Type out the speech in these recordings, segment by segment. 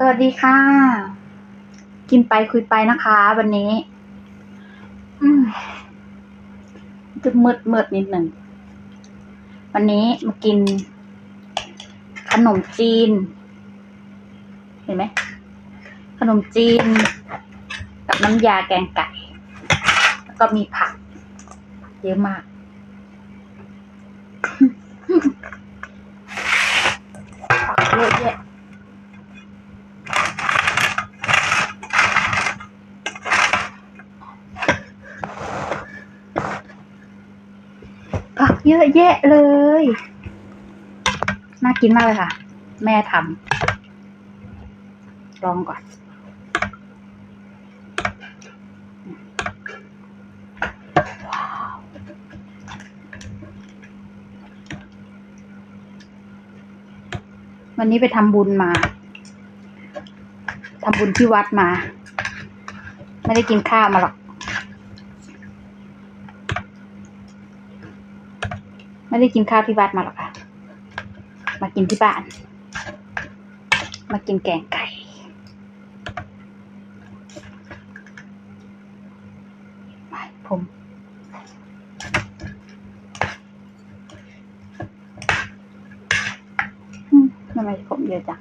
สวัสดีค่ะ กินไปคุยไปนะคะ วันนี้อืมจะมืดมืดนิดหนึ่ง วันนี้มากิน ขนมจีน เห็นไหม ขนมจีน กับน้ำยาแกงไก่ แล้วก็มีผัก เยอะมากผักเยอะแยะ เยอะแยะเลย น่ากินมากเลยค่ะ แม่ทำลองก่อน วันนี้ไปทำบุญมาทำบุญที่วัดมา ไม่ได้กินข้าวมาหรอก ไม่ได้กินข้าวที่วัดมาหรอกค่ะ มากินที่บ้าน มากินแกงไก่ผมทำไมผมเยอะจัง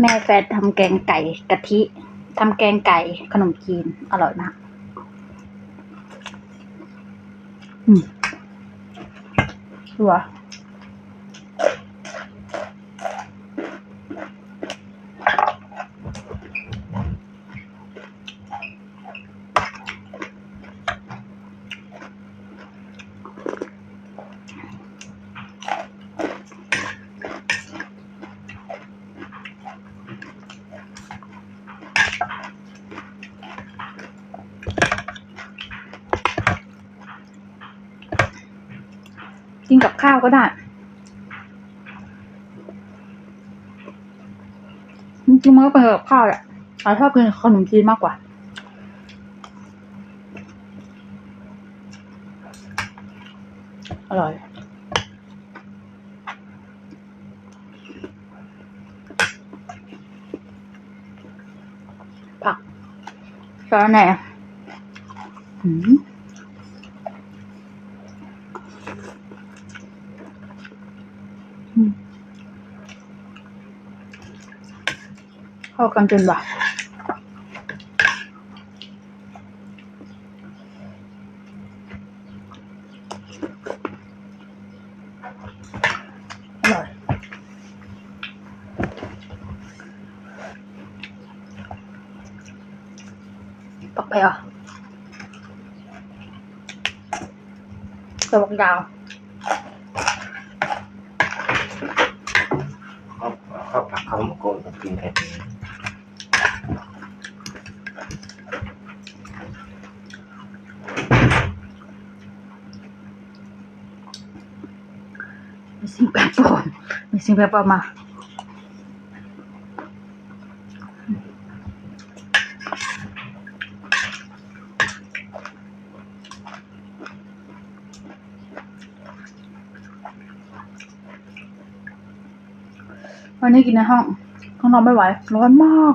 แม่แฟนทำแกงไก่กะทิทำแกงไก่ขนมจีน อร่อยมากอืมหัว กินกับข้าวก็ได้จริงๆมันก็เป็นกับข้าวแหละแต่ชอบกินขนมจีนมากกว่า อร่อย ผักสาระแหน่หืม อืม เข้ากันจนแบบอร่อยปักไปอะกระบอกยาว เขาเขาผักเขามาโกนกับกินแค่นี้ มีสิ่งแปลกปลอมมี สิ่งแปลกปลอมมาวันนี้กินในห้อง ข้างนอกไม่ไหว ร้อนมาก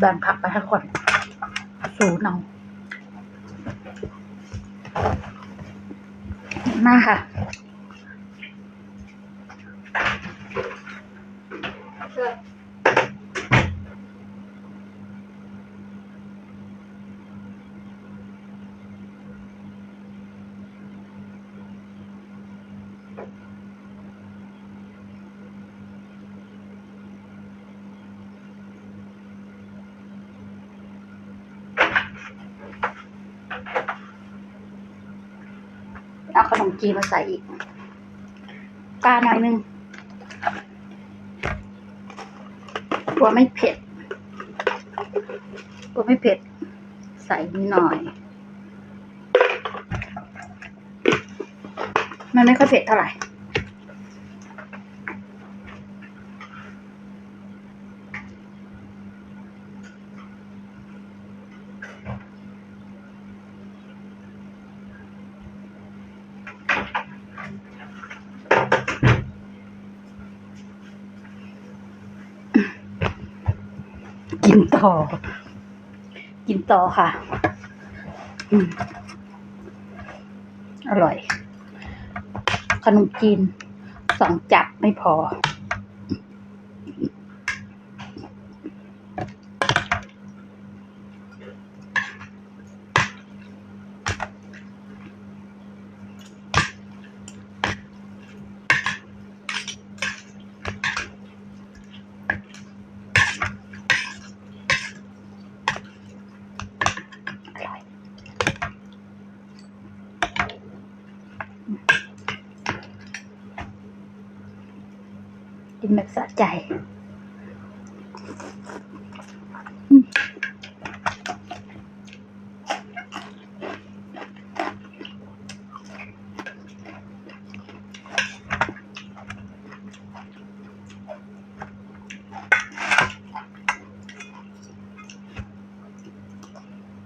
แบ่งผักไปให้คนสูนเอามาค่ะ จีมาใส่อีกกาหน่อยนึงกลัวไม่เผ็ดกลัวไม่เผ็ด ใส่นิดหน่อย มันไม่ค่อยเผ็ดเท่าไหร่ กิน ต่อ กินต่อค่ะออร่อย ขนมจีนสองจับไม่พอ นแบบสะใจ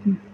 อืม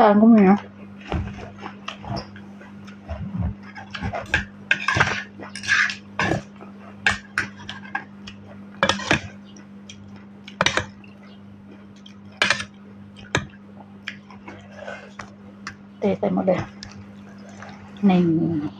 แกงก็มีนะเ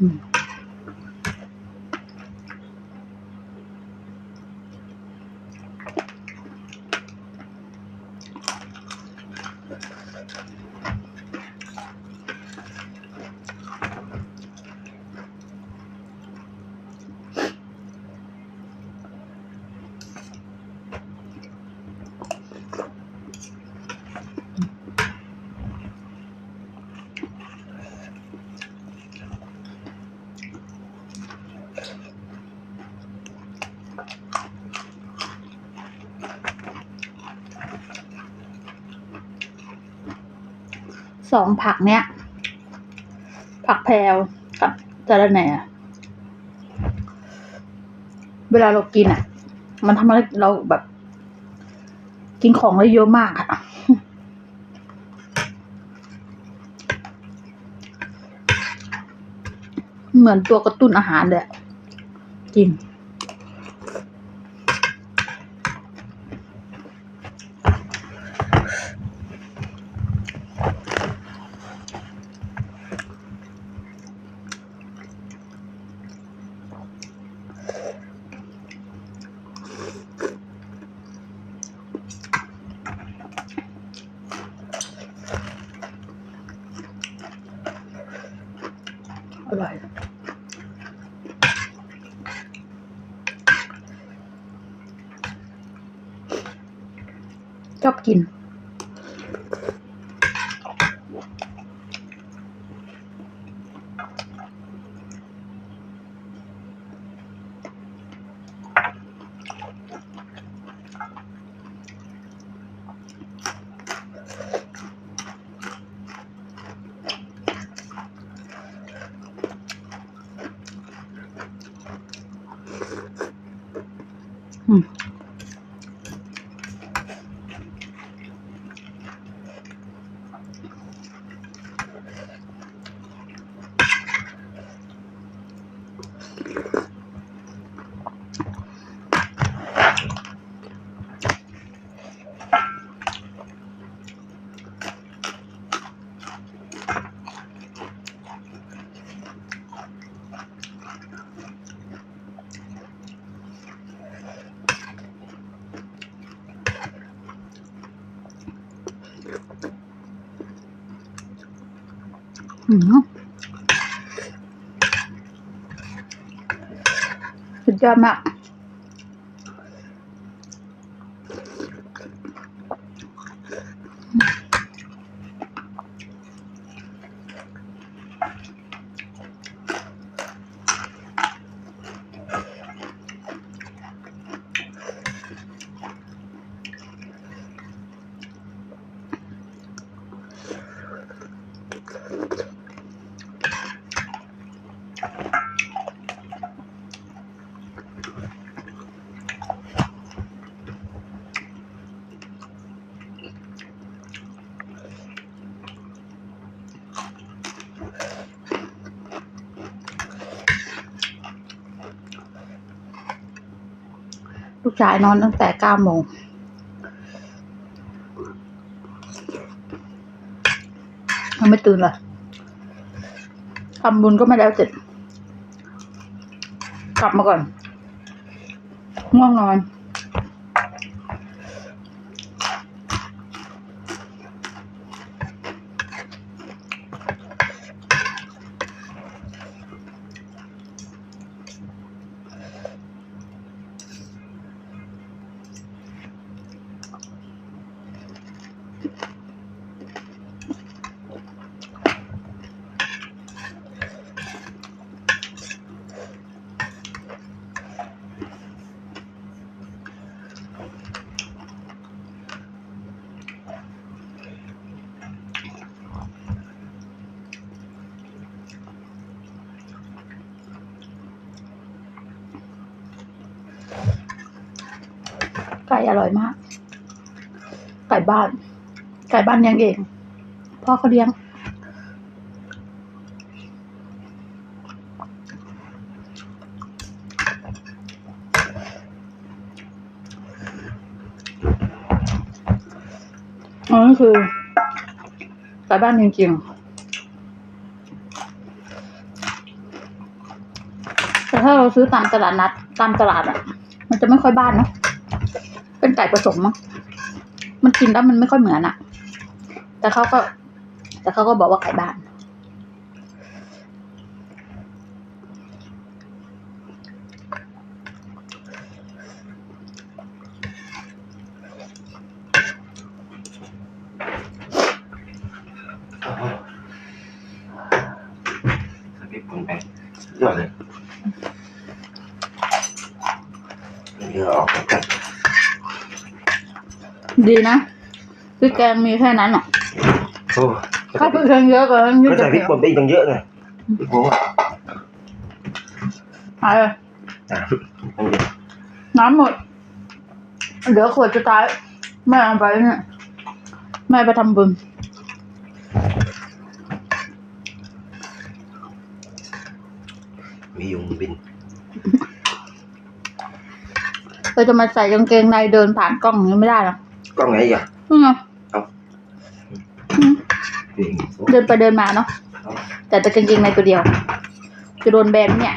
อื สองผักเนี้ย ผักแพรวกับจระแหน่อะเวลาเรากินอะ มันทำให้เราแบบ กินของได้เยอะมากอะเหมือนตัวกระตุ้นอาหารเลยอะจริง อร่อยชอบกิน สุด ชายนอนตั้งแต่เก้าโมงยังไม่ตื่นเลยทำบุญก็ไม่แล้วเสร็จ กลับมาก่อน ง่วงนอน ก่อร่อยมาก ไก่บ้าน ไก่บ้านเลี้ยงเอง พ่อเขาเลี้ยงอ๋อนี่คือไก่บ้านจริงๆแต่ถ้าเราซื้อตามตลาดนัดตามตลาดอะ มันจะไม่ค่อยบ้านเนอะ เป็นไก่ผสมมั้งมันกินแล้วมันไม่ค่อยเหมือนอะแต่เขาก็ แต่เขาก็บอกว่าไก่บ้าน ใส่พริกป่นไปยอดเลยเดี๋ยวออกมากัน ดีนะพริกแกงมีแค่นั้นหรอกโอ้ถ้าพริกแกงเยอะเกินยิ่งก็จะใส่พริเผ็กดป่นไปอีกตั้งเยอะเลยพริกผงอะหายเลยอะมันเดี๋ยวน้ำหมดเหลือขวดสุดท้ายแม่เอาไปเนี่ยแม่ไปทำบุญมียุงบินเราจะมาใส่กางเกงในเดินผ่านกล้องอย่างนี้ไม่ได้หรอก กล้องไหนอีกอะนี่ไงเอาอืมนี่เดินไปเดินมาเนาะ แต่แต่กางเกงในตัวเดียว จะโดนแบนไหมเนี่ย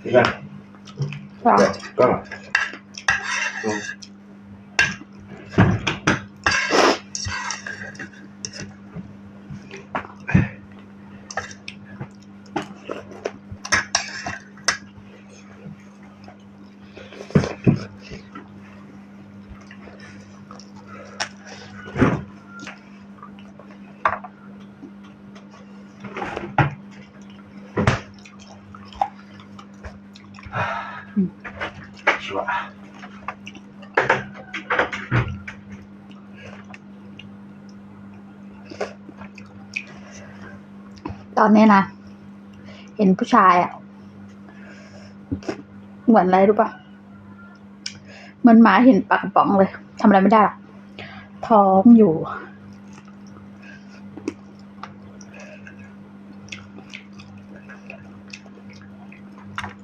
เห็นไห ตอนนี้นะ เห็นผู้ชายอะเหมือนอะไรรู้ปะเหมือนหมาเห็นปากระป๋องเลยทำอะไรไม่ได้หรอกท้องอยู่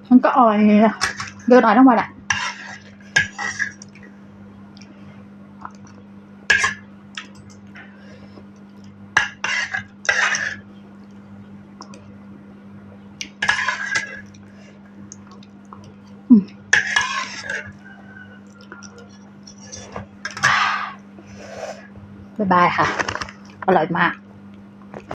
มันก็อ่อยเดินอ่อยทั้งวันอะ บายค่ะ อร่อยมาก